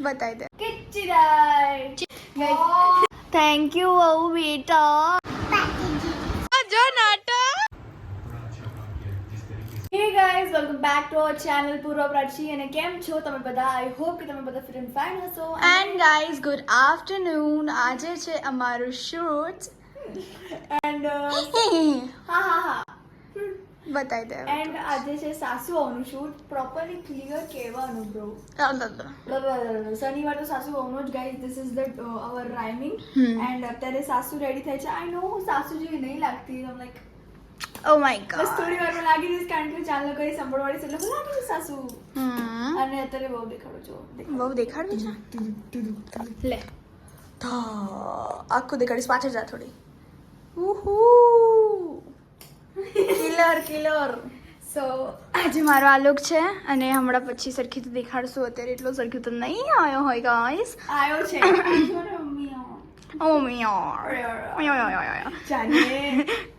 બતાવી દે. કિચિરાય thank you બહુ બેટા જો નાટક. Hey guys welcome back to our channel Purva Prachi અને કેમ છો તમે બધા? આઈ હોપ કે તમે બધા ફિટ એન્ડ ફાઇન હશો. એન્ડ ગાઈઝ ગુડ આફ્ટરનૂન આજે છે અમારું શૂટ એન્ડ હા હા હા. બતાવી દે. એન્ડ આજે છે સાસુઓનું શૂટ પ્રોપરલી ક્લિયર કહેવાનું બ્રો શનિવાર તો સાસુ ઓનો જ guys this is the our rhyming. And અત્યારે સાસુ રેડી થાય છે. આઈ નો હું સાસુ જેવી નહીં લાગતી. આમ લાઈક ઓ માય બસ થોડી વારમાં લાગી જઈશ કારણ કે ચાલો કરી સાંભળવાળી છે. એટલે હું લાગી જઈશ સાસુ. હમ. અને અત્યારે બહુ દેખાડું છું. બહુ દેખાડું છે? લે. તો આખું દેખાડીશ પાછળ જા થોડી. ઉહુ. Killer killer. સો આજે મારો આ look છે અને હમણાં પછી સરખી તો દેખાડશું. અત્યારે એટલો સરખી તો નહીં આવ્યો હોય ગાઈસ આવ્યો છે.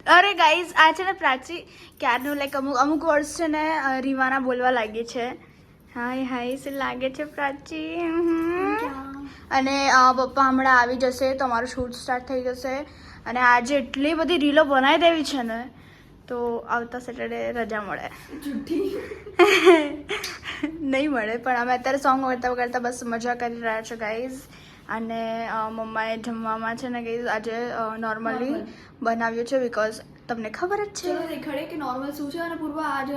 અરે ગાઈઝ આ છે ને પ્રાચી ક્યારનું લાઈક અમુક અમુક વર્ડ્સ છે ને રીવાના બોલવા લાગી છે. હાય હાય લાગે છે પ્રાચી. અને પપ્પા હમણાં આવી જશે તો અમારું શૂટ સ્ટાર્ટ થઈ જશે. અને આજે એટલી બધી રીલો બનાવી દેવી છે ને. તો આવતા સેટરડે રજા મળે. નહીં મળે પણ અમે અત્યારે સોંગ વગરતા વગાડતા બસ મજા કરી રહ્યા છો ગાઈઝ અને મમ્માએ જમવામાં છે ને ગાઈઝ આજે નોર્મલી બનાવ્યું છે બિકોઝ તમને ખબર જ છે. દેખાડે કે નોર્મલ શું છે અને પૂર્વ આજ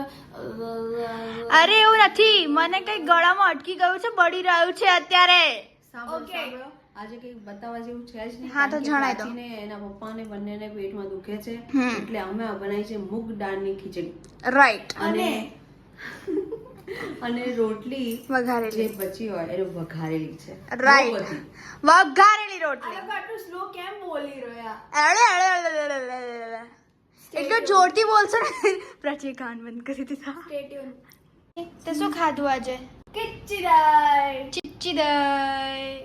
અરે એવું નથી. મને કઈ ગળામાં અટકી ગયું છે બળી રહ્યું છે અત્યારે. સાંભળો. આજે કઈ બતાવવા જેવું છે જ નહીં હા, તો જણાય દો. ને એના પપ્પાને બંનેને પેટમાં દુખે છે એટલે અમે બનાવી છે મૂગ દાળની ખીચડી. રાઈટ અને અને? રોટલી જે બચી હોય એ વઘારેલી છે. રાઈટ વઘારેલી રોટલી. આટલું સ્લો કેમ બોલી રહ્યા? અરે અરે અરે અરે અરે અરે અરે. એટલું જોરથી બોલશો ને. પ્રાચી કાન બંધ કરી દીધા. તે શું ખાધું આજે? કિચિરાય ચિચ્ચી દઈ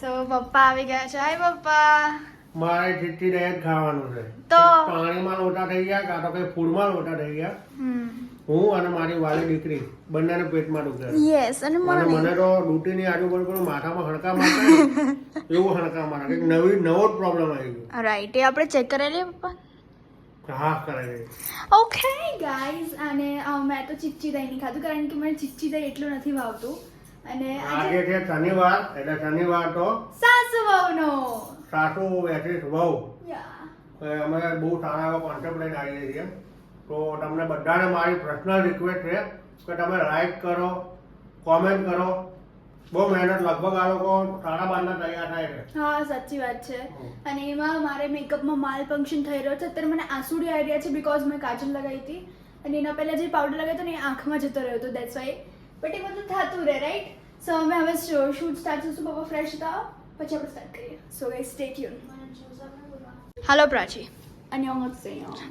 સો પપ્પા આવી ગયા છે. હાય પપ્પા. મારે ચીચી રહે ખાવાનું છે. તો? પાણીમાં લોટા થઈ ગયા કાં તો કઈ ફૂડમાં લોટા થઈ ગયા. હું અને મારી વાલી દીકરી બંનેને પેટમાં દુખે. યસ અને મને તો ડ્યુટીની આજુબાજુ માથામાં હણકા મારે એવું હણકા મારે કંઈક નવી નવો જ પ્રોબ્લેમ આવી રાઈટ એ આપણે ચેક કરેલી પપ્પા? કરે ઓકે ગાઈઝ અને મેં તો ચીચી દહીં નહીં ખાધું કારણ કે મને ચીચી દહીં એટલું નથી ભાવતું. અને આજે છે શનિવાર એટલે શનિવાર તો સાસુ વહુનો. સાસુ બેઠી વહુ. અમે બહુ સારા એવા કોન્સેપ્ટ લઈને આવીએ છીએ. તો તમને બધાને મારી પર્સનલ રિક્વેસ્ટ છે કે તમે લાઈક કરો કોમેન્ટ કરો. બહુ મહેનત લગભગ આ લોકો સાડા બારના તૈયાર થાય છે. હા સાચી વાત છે. અને એમાં મારે મેકઅપમાં માલ ફંક્શન થઈ રહ્યો છે. અત્યારે મને આંસુડી આઈડિયા છે બીકોઝ મેં કાજલ લગાવી હતી. અને એના પહેલા જે પાવડર લગાવ્યો હતો ને એ આંખમાં જતો રહ્યો હતો. દેટ્સ વાય બટ એ બધું થતું રહે રાઈટ સો અમે હવે શૂટ સ્ટાર્ટ થશું પપ્પા ફ્રેશ હતા પછી આપણે સ્ટાર્ટ કરીએ. સો ગાઈસ સ્ટે ટ્યુન હાલો પ્રાચી. અને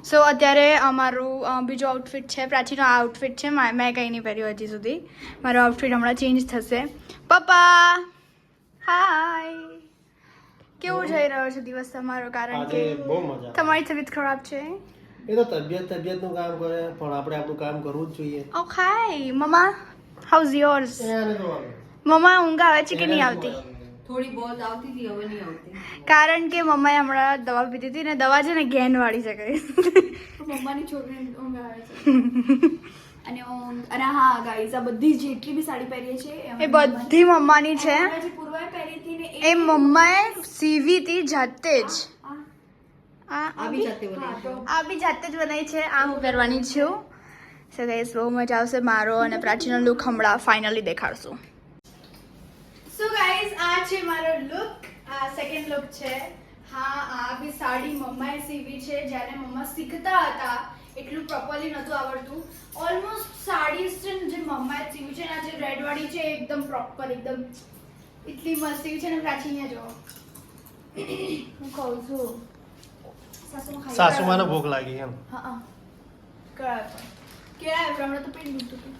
સો અત્યારે અમારું બીજું આઉટફિટ છે પ્રાચીનો આ આઉટફિટ છે મેં કંઈ નહીં પહેર્યું હજી સુધી. મારો આઉટફિટ હમણાં ચેન્જ થશે. પપ્પા! હાય કેવું જઈ રહ્યો છે દિવસ તમારો? કારણ કે તમારી તબિયત ખરાબ છે? એ તો તબિયત તબિયતનું કામ કરે પણ આપણે આપણું કામ કરવું જ જોઈએ. Okay mamma. How's yours. Mamma ઊંઘ આવે છે કે નહીં આવતી? થોડી બહુ આવતી હતી હવે નહીં આવતી. કારણ કે મમ્માએ હમણાં દવા પીધી હતી ને દવા છે ને ઘેન વાળી છે કઈ. મમ્માની છોકરીને ઊંઘ આવે છે. અને અને હા ગાઈઝ આ બધી જેટલી બી સાડી પહેરીએ છે એ બધી મમ્માની છે. જે પૂર્વાએ પહેરી હતી ને એ મમ્માએ સીવી હતી જાતે જ. આ આ આવી? જાતે બનાવી આ બી જાતે જ બનાવી છે. આ હું પહેરવાની છું. સો ગાઈસ બહુ મજા આવશે મારો અને પ્રાચીનો લુક હમણાં ફાઇનલી દેખાડશું. સો ગાઈસ આ છે મારો લુક આ સેકન્ડ લુક છે. હા આ બી સાડી મમ્માએ સીવી છે જ્યારે મમ્મા શીખતા હતા. એટલું પ્રોપરલી નહોતું આવડતું. ઓલમોસ્ટ સાડી છે ને જે મમ્માએ સીવી છે ને આ જે રેડ વાળી છે એકદમ પ્રોપર એકદમ એટલી મસ્ત સીવી છે ને પ્રાચી જો હું કહું છું. સાસુમાને ભૂખ લાગી એમ. હા હા. પણ હમણાં તો પેટ દુખતું હતું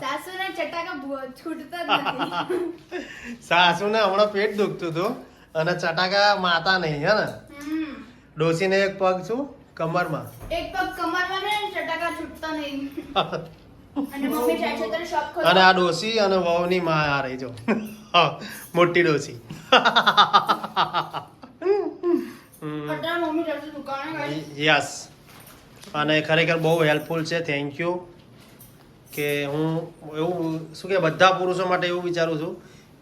સાસુના ચટાકા છૂટતા જ નથી સાસુને હમણાં પેટ દુખતું હતું અને ચટાકા માતા નહીં હે ને. ડોસીને એક પગ છું કમરમાં એક પગ કમરમાં ને ચટાકા છૂટતા નહીં અને મમ્મી જાય છે ત્યારે શોપ ખોલો અને આ ડોસી અને વહુની માં આ રહી જો મોટી ડોસી અત્યારે મમ્મી જાય છે દુકાને guys. યસ. અને ખરેખર બહુ હેલ્પફુલ છે થેન્ક યુ કે હું એવું શું કે બધા પુરુષો માટે એવું વિચારું છું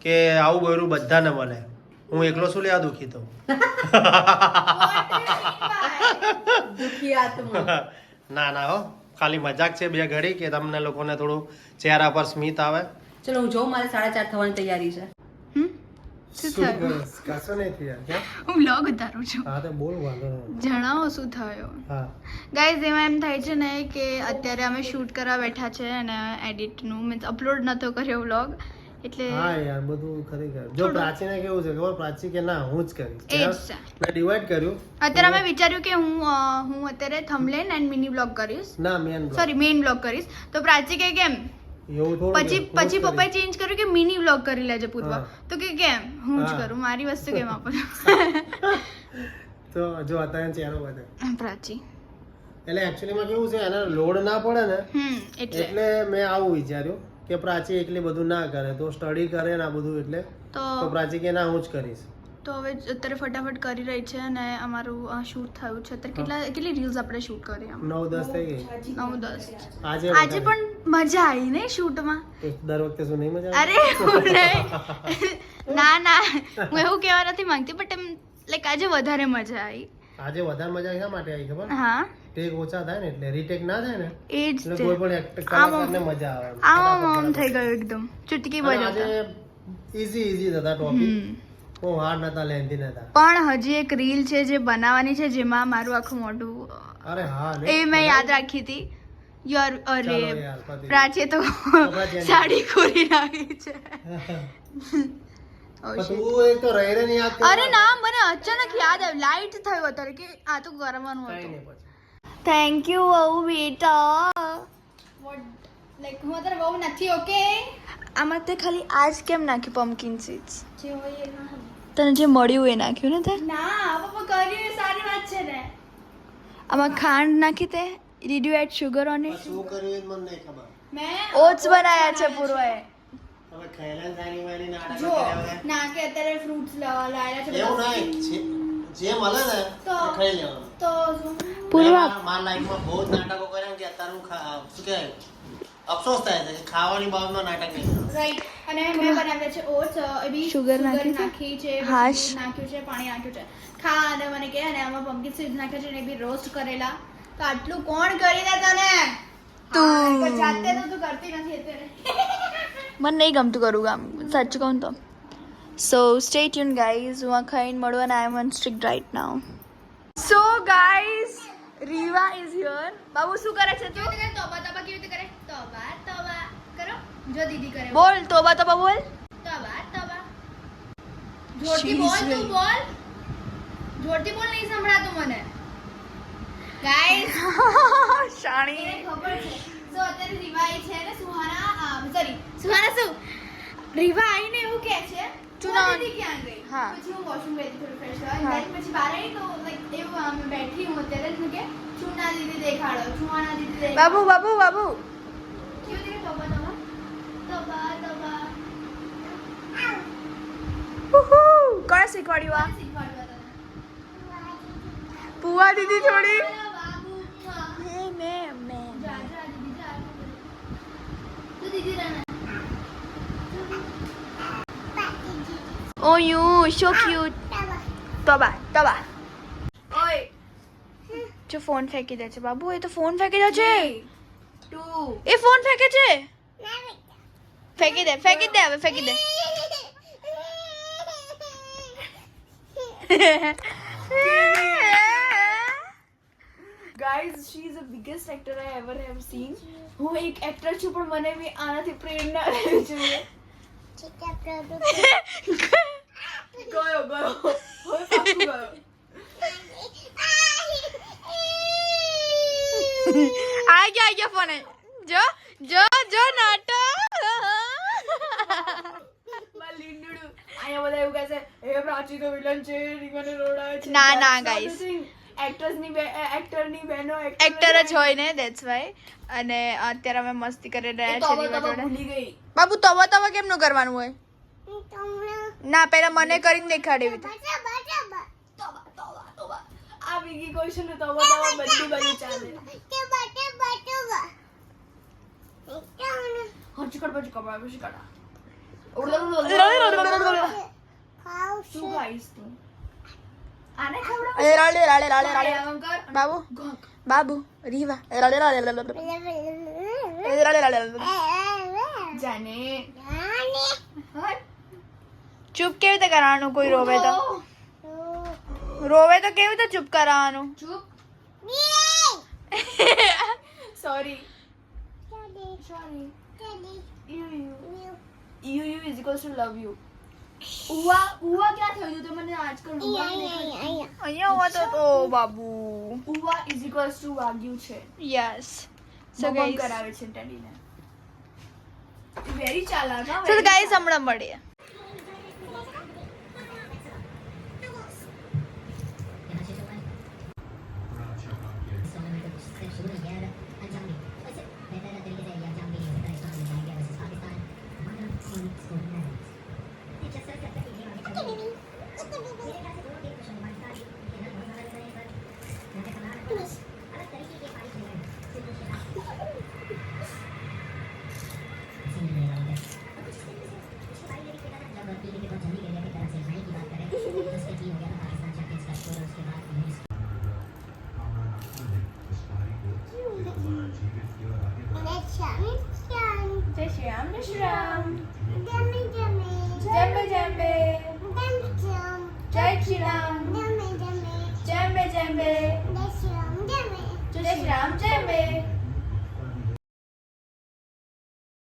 કે આવું ગયું બધાને મળે. હું એકલો શું લેવા દુખી તો? ના ના હો. ખાલી મજાક છે બે ઘડી કે તમને લોકોને થોડું ચહેરા પર સ્મિત આવે. ચલો હું જોઉં મારે સાડા ચાર થવાની તૈયારી છે હમ? શું થયું કશો નહીં થયા હું બ્લોગ ઉતારું છું. હા તો બોલ વાંધો જણાવો શું થયો? હા. ગાઈઝ એમાં એમ થાય છે ને કે અત્યારે અમે શૂટ કરવા બેઠા છે અને એડિટનું મીન્સ અપલોડ નતો કર્યો વ્લોગ એટલે હા યાર બધું ખરેખર. જો પ્રાચીને કેવું છે ખબર? પ્રાચી કે ના હું જ કરીશ. એ જ છે. મેં ડિવાઈડ કર્યું. અત્યારે અમે વિચાર્યું કે હું હું અત્યારે થમલેન એન્ડ મિની બ્લોગ કરીશ. ના મેન સોરી મેઇન બ્લોગ કરીશ. તો પ્રાચી કે કેમ? પછી પછી પપ્પાએ ચેન્જ કર્યું કે મિની વ્લોગ કરી લેજે પૂર્વા તો કે કેમ? હું જ કરું મારી વસ્તુ કેમ આપો તો જો અત્યારે ચહેરો બધે પ્રાચી. એટલે એકચ્યુઅલીમાં કેવું છે એને લોડ ના પડે ને એટલે. એટલે મેં આવું વિચાર્યું કે પ્રાચી એકલી બધું ના કરે તો સ્ટડી કરે ને આ બધું એટલે. તો પ્રાચી કે ના હું જ કરીશ. તો હવે અત્યારે ફટાફટ કરી રહી છે અને અમારું શૂટ થયું છે. અત્યારે કેટલા કેટલી રીલ્સ આપણે શૂટ કરી આમ નવ દસ થઈ ગઈ. નવ દસ. આજે પણ મજા આવી ને શૂટમાં દર વખતે શું નહીં મજા અરે ના ના. હું એવું કહેવા નથી માંગતી બટ એમ લાઈક આજે વધારે મજા આવી. આજે વધારે મજા શા માટે આવી ખબર? હા. ટેક ઓછા થાય ને એટલે રીટેક ના થાય ને એ જ એટલે કોઈ પણ એક્ટર કલાકારને મજા આવે. આમ આમ થઈ ગયું એકદમ. ચૂટકી બજાવતા. ઈઝી ઈઝી હતા ટોપિક પણ હજી એક રીલ છે જે બનાવવાની છે જેમાં મારું આખું મોઢું એ મેં યાદ રાખી હતી. યોર અરે. પ્રાચીએ તો સાડી ખોરી નાખી છે. અરે ના મને અચાનક યાદ આવ્યું. લાઈટ થયો અત્યારે કે આ તો કરવાનું હતું. થેન્ક યુ બહુ બેટા. લાઈક હું અત્યારે બહુ નથી ઓકે આમાં તે ખાલી આજ કેમ નાખ્યું પમ્પકિન સીડ્સ જે હોય. તને જે મળ્યું એ નાખ્યું ને તે? ના પપ્પા કર્યું એ સારી વાત છે ને. આમાં ખાંડ નાખી તે did you add sugar on it શું કર્યું એ મને નહીં ખબર. મેં ઓટ્સ બનાયા છે પૂર્વાએ હવે ખૈલાન સાની વાની નાટક જો ના કે અત્યારે ફ્રૂટ્સ લાવ્યા છે એવું. નહીં જે- જે મળે ને તો- ખાઈ લેવાનું. તો પૂર્વ. મારા લાઈફમાં બહુ નાટકો કર્યા કે અત્યારે હું શું કહેવાય? અફસોસ થાય છે ખાવાની બાબતમાં નાટક નહીં રાઈટ અને મેં બનાવ્યા છે ઓટ્સ એ બી sugar નાખી છે? નાખી છે હાશ. નાખ્યું છે પાણી નાખ્યું છે. ખા અને મને કે અને આમાં પમ્પકિન સીડ્સ નાખ્યા છે ને બી રોસ્ટ કરેલા. તો આટલું કોણ કરી દે તને? તું. જાતે તો તું કરતી નથી અત્યારે. મને નહીં ગમતું કરું કામ સાચું કહું તો. સો સ્ટે ટ્યુન ગાઈઝ હું આ ખાઈને મળવાના I am on strict right now so guys Riva is here Babu શું કરે છે તું? તોબા તોબા કેવી રીતે કરે? તોબા તોબા કરો. જો દીદી કરે બોલ તોબા તોબા બોલ. તોબા તોબા જોરથી બોલ તું બોલ. જોરથી બોલ નહીં સંભળાતું મને. ગાઈસ શાણી. ખબર છે. સો અત્યારે રીવાઈ છે ને સુહાના સોરી સુહાના શું? રીવા આઈને એવું કહે છે ચુના- ચુના ક્યાં ગઈ? હા. પછી હું વોશરૂમ ગઈ થોડું ફ્રેશ થવા. પછી બહાર આવી તો like એવું આમ બેઠી હું અત્યારે. કે ચુના દીદી દેખાડો ચુહાના દીદી બાબુ બાબુ બાબુ કેવું દીદી તોબા તોબા તોબા તોબા ઉહુ, કોણે શીખવાડ્યું આ કોણે શીખવાડ્યું આ તને? પુવા દીદી થોડી ચાલો બાબુ હા. હે મેં મેં જા જા દીદી જા તું દીદી રહે ઓ યુ સો ક્યુટ તોબા તોબા ઓય જો ફોન ફેંકી દે છે બાબુ એ તો ફોન ફેંકી દે છે ટુ એ ફોન ફેંકે છે ફેંકી દે ફેંકી દે હવે ફેંકી દે guys she is the biggest actor I ever have seen હું એક એક્ટર છું પણ મને બી આનાથી પ્રેરણા લેવી જોઈએ ગયો ગયો હવે પાછું ગયો આ ગયા આ ગયા ફોન જો જો જો નાટક અહીંયા બધા એવું કહે છે એ પ્રાચી તો વિલન છે રીવાને રોડાવે છે ના, ના. એક્ટર્સની એક્ટરની બહેનો એક્ટર જ હોય ને દેટ્સ વાય અને અત્યારે અમે મસ્તી કરી રહ્યા છે રીવા જોડે. બાબુ તવા તવા કેમનું કરવાનું હોય? ના પહેલા મને કરીને દેખાડે એવી રીતે. તોબા તોબા તોબા આ બીજી ક્વેશ્ચનનું તોબા તોબા બધી બધી ચાલે. હચકડ પચકડ પચકડ શું ખાઈશ તું? આને ખવડાવ એ રાડે રાડે રાડે રાડે બાબુ? બાબુ રીવા. એ રાડે રાડે રાડે રાડે. એ રાડે રાડે રાડે. જાને. ચૂપ કેવી રીતે કરવાનું? કોઈ રોવે તો. રોવે તો કેવી રીતે ચૂપ કરાવવાનું ચૂપ. Sorry sorry you you you you is equals to love you ઉવા ઉવા ક્યાં થયું હતું? મને આજકાલ ઉવા અહીંયા હોવા તો તો બાબુ. ઉવા ઇઝ ઇક્વલ્સ ટુ વાગ્યું છે. યસ સો ગાઈસ કરાવે છે ટેડીને વેરી ચાલાક સો ગાઈસ હમણાં મળીએ. 去啦。